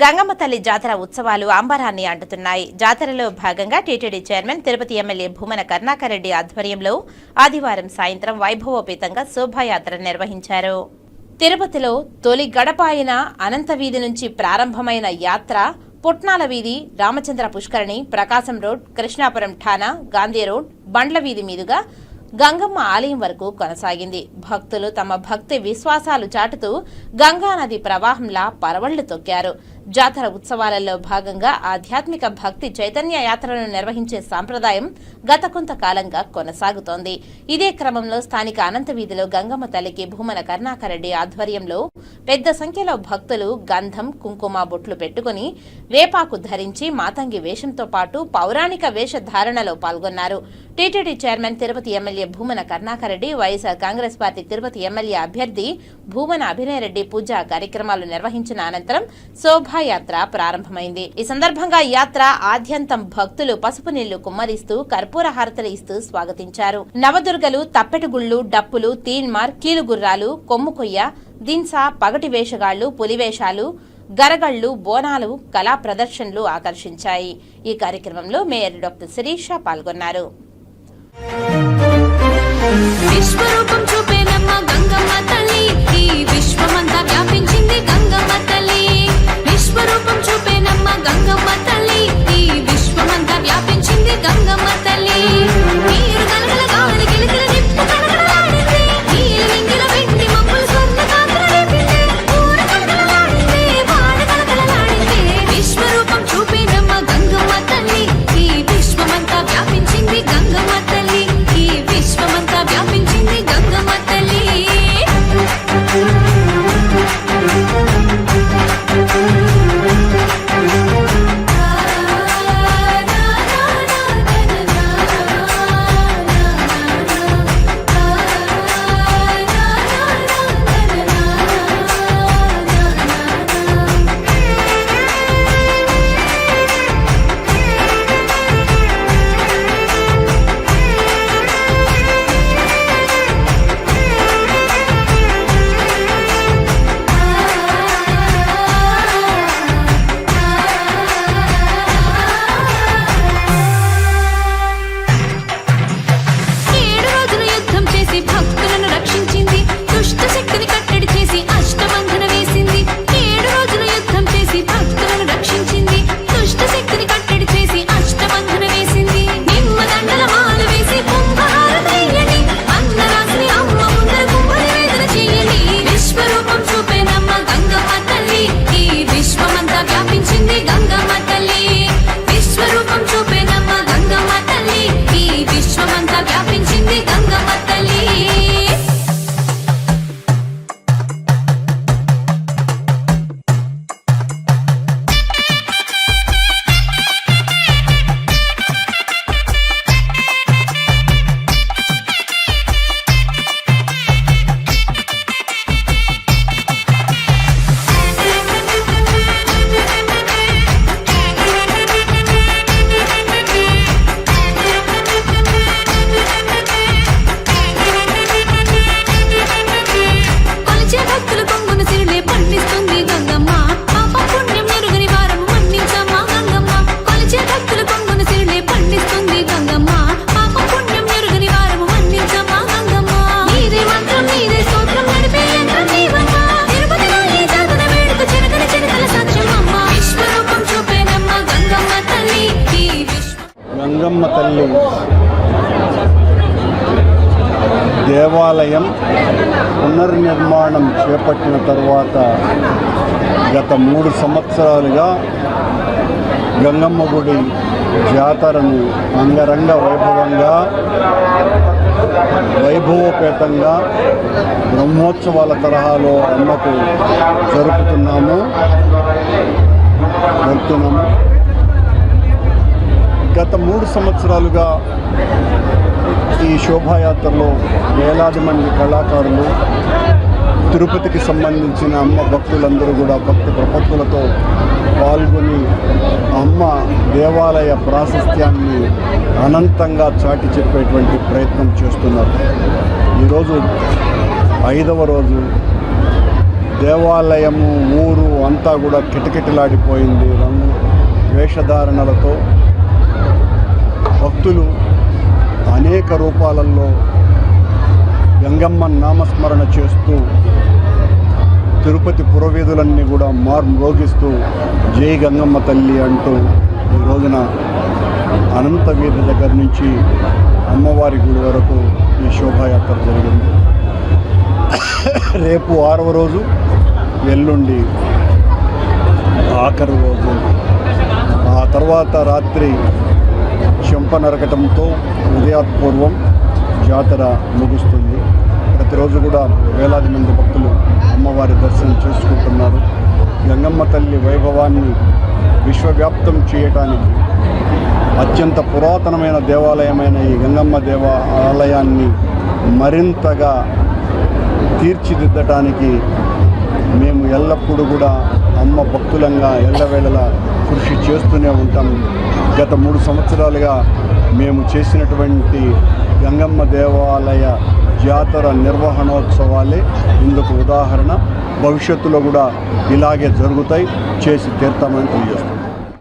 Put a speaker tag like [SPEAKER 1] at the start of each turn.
[SPEAKER 1] గంగమ్మ తల్లి జాతర ఉత్సవాలు అంబరాన్ని అంటుతున్నాయి. జాతరలో భాగంగా TTD chairman Tirupati MLA Bhumana Karunakar Reddy ఆధ్వర్యంలో ఆదివారం సాయంత్రం వైభవోపేతంగా శోభాయాత్ర నిర్వహించారు. తిరుపతిలో తొలి గడప అయిన అనంత వీధి నుంచి ప్రారంభమైన యాత్ర పుట్నాల వీధి రామచంద్ర పుష్కరిణి ప్రకాశం రోడ్ కృష్ణాపురం ఠాణా గాంధీ రోడ్ బండ్ల వీధి మీదుగా గంగమ్మ ఆలయం వరకు కొనసాగింది. భక్తులు తమ భక్తి విశ్వాసాలు చాటుతూ గంగా నది ప్రవాహంలా పరవళ్ళు తొక్కారు. జాతర ఉత్సవాలలో భాగంగా ఆధ్యాత్మిక భక్తి చైతన్య యాత్రను నిర్వహించే సాంప్రదాయం గత కొంతకాలంగా కొనసాగుతోంది. ఇదే క్రమంలో స్థానిక అనంత వీధిలో గంగమ్మ తల్లికి భూమన కరుణాకర్ రెడ్డి ఆధ్వర్యంలో పెద్ద సంఖ్యలో భక్తులు గంధం కుంకుమ బొట్లు పెట్టుకుని వేపాకు ధరించి మాతంగి వేషంతో పాటు పౌరాణిక వేషధారణలో పాల్గొన్నారు. TTD chairman Tirupati MLA Bhumana Karunakara Reddy YSR Congress party Tirupati MLA అభ్యర్థి భూమన అభినయరెడ్డి పూజా కార్యక్రమాలు నిర్వహించిన అనంతరం శోభ శోభాయాత్ర ప్రారంభమైంది. ఈ సందర్భంగా యాత్ర ఆద్యంతం భక్తులు పసుపు నీళ్ళు కుమ్మరిస్తూ కర్పూర హారతలు ఇస్తూ స్వాగతించారు. నవదుర్గలు తప్పెటగుళ్ళు డప్పులు తీన్మార్ కీలుగుర్రాలు కొమ్ముకొయ్య దిన్సా పగటి వేషగాళ్ళు పులివేషాలు గరగళ్ళు బోనాలు కళా ప్రదర్శనలు ఆకర్షించాయి. ఈ కార్యక్రమంలో మేయర్ డాక్టర్ శిరీష పాల్గొన్నారు.
[SPEAKER 2] கங்கம் దేవాలయం పునర్నిర్మాణం చేపట్టిన తర్వాత గత మూడు సంవత్సరాలుగా గంగమ్మ గుడి జాతరను అంగరంగ వైభవంగా వైభవోపేతంగా బ్రహ్మోత్సవాల తరహాలో అమ్మకు జరుపుతున్నాము జరుపుతున్నాము. గత మూడు సంవత్సరాలుగా ఈ శోభాయాత్రలో వేలాది మంది కళాకారులు తిరుపతికి సంబంధించిన అమ్మ భక్తులందరూ కూడా భక్తి ప్రపత్తులతో పాల్గొని అమ్మ దేవాలయ ప్రాశస్త్యాన్ని అనంతంగా చాటి చెప్పేటువంటి ప్రయత్నం చేస్తున్నారు. ఈరోజు ఐదవ రోజు.
[SPEAKER 3] దేవాలయము ఊరు అంతా కూడా కిటకిటలాడిపోయింది. రంగు వేషధారణలతో భక్తులు అనేక రూపాలలో గంగమ్మ నామస్మరణ చేస్తూ తిరుపతి పురవీధులన్నీ కూడా మార్మోగిస్తూ జై గంగమ్మ తల్లి అంటూ ఈ రోజున అనంత వీధి దగ్గర నుంచి అమ్మవారి గుడి వరకు ఈ శోభాయాత్ర జరిగింది. రేపు ఆరవ రోజు ఎల్లుండి ఆఖరి రోజు. ఆ తర్వాత రాత్రి చెంప నరకటంతో ఉదయాత్పూర్వం జాతర ముగుస్తుంది. ప్రతిరోజు కూడా వేలాది మంది భక్తులు అమ్మవారి దర్శనం చేసుకుంటున్నారు. గంగమ్మ తల్లి వైభవాన్ని విశ్వవ్యాప్తం చేయటానికి అత్యంత పురాతనమైన దేవాలయమైన ఈ గంగమ్మ దేవాలయాన్ని మరింతగా తీర్చిదిద్దటానికి మేము ఎల్లప్పుడూ కూడా అమ్మ భక్తులంగా ఎల్లవేళలా కృషి చేస్తూనే ఉంటాం. గత మూడు సంవత్సరాలుగా మేము చేసినటువంటి గంగమ్మ దేవాలయ జాతర నిర్వహణోత్సవాలే ఇందుకు ఉదాహరణ. భవిష్యత్తులో కూడా ఇలాగే జరుగుతాయి. చేసి తీర్థమని తెలియజేస్తున్నాం.